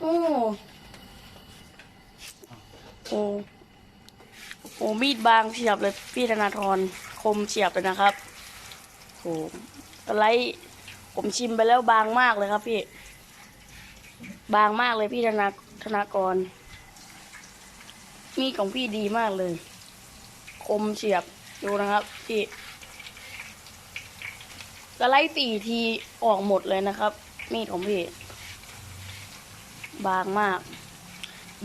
โอ้โอ้โอ้มีดบางเฉียบเลยพี่ธนาธรคมเฉียบเลยนะครับโอ้สไลด์ผมชิมไปแล้วบางมากเลยครับพี่ บางมากเลยพี่ธนาธนากร มีดของพี่ดีมากเลย คมเฉียบดูนะครับพี่สไลด์สี่ทีออกหมดเลยนะครับ มีดของพี่ บางมาก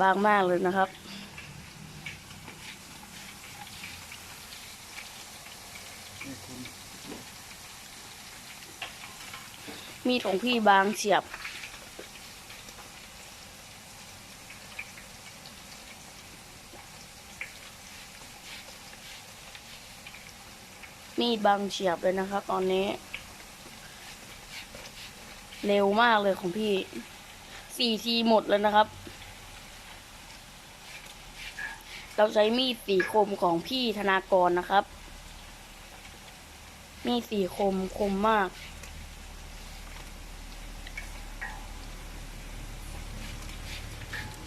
บางมากเลยนะครับ มีดของพี่บางเฉียบ มีดบางเฉียบเลยนะครับ ตอนนี้ เร็วมากเลยของพี่ สี่ทีหมดแล้วนะครับ เราใช้มีดสีคมของพี่ธนากรนะครับ มีดสีคมคมมาก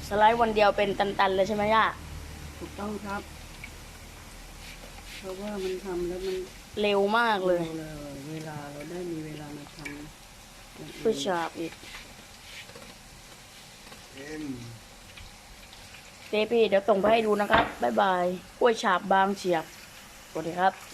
สไลด์วันเดียวเป็นตันๆเลยใช่ไหมย่าถูกต้องครับ เพราะว่ามันทำแล้วมันเร็วมากเลยเลยเวลาเราได้มีเวลามาทำอย่างอื่นเพื่อฉาบอีก เจพี่เดี๋ยวส่งไปให้ดูนะครับ บ๊ายบายกล้วยฉาบบางเฉียบสวัสดีครับ